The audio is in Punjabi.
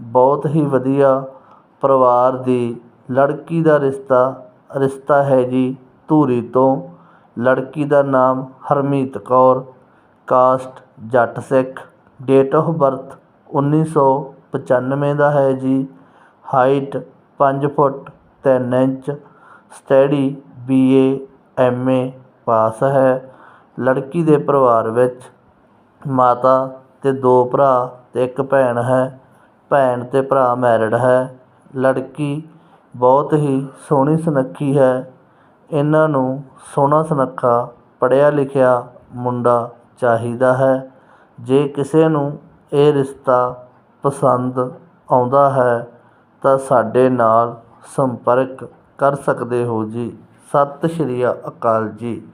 ਬਹੁਤ ਹੀ ਵਧੀਆ ਪਰਿਵਾਰ ਦੀ ਲੜਕੀ ਦਾ ਰਿਸ਼ਤਾ ਰਿਸ਼ਤਾ ਹੈ ਜੀ ਧੂਰੀ ਤੋਂ। ਲੜਕੀ ਦਾ ਨਾਮ Harmeet Kaur, caste Jatt Sikh. Date of birth ਉੱਨੀ ਸੌ ਪਚਾਨਵੇਂ ਦਾ ਹੈ ਜੀ। ਹਾਈਟ ਪੰਜ ਫੁੱਟ ਤਿੰਨ inch. Study B A M A pass ਹੈ। ਲੜਕੀ ਦੇ ਪਰਿਵਾਰ ਵਿੱਚ ਮਾਤਾ ਅਤੇ ਦੋ ਭਰਾ ਅਤੇ ਇੱਕ ਭੈਣ ਹੈ। ਭੈਣ ਅਤੇ ਭਰਾ ਮੈਰਿਡ ਹੈ। ਲੜਕੀ ਬਹੁਤ ਹੀ ਸੋਹਣੀ ਸੁਨੱਖੀ ਹੈ। ਇਹਨਾਂ ਨੂੰ ਸੋਹਣਾ ਸੁਨੱਖਾ ਪੜ੍ਹਿਆ ਲਿਖਿਆ ਮੁੰਡਾ ਚਾਹੀਦਾ ਹੈ। ਜੇ ਕਿਸੇ ਨੂੰ ਇਹ ਰਿਸ਼ਤਾ ਪਸੰਦ ਆਉਂਦਾ ਹੈ, ਤਾਂ ਸਾਡੇ ਨਾਲ ਸੰਪਰਕ ਕਰ ਸਕਦੇ ਹੋ ਜੀ। ਸਤਿ ਸ਼੍ਰੀ ਅਕਾਲ ਜੀ।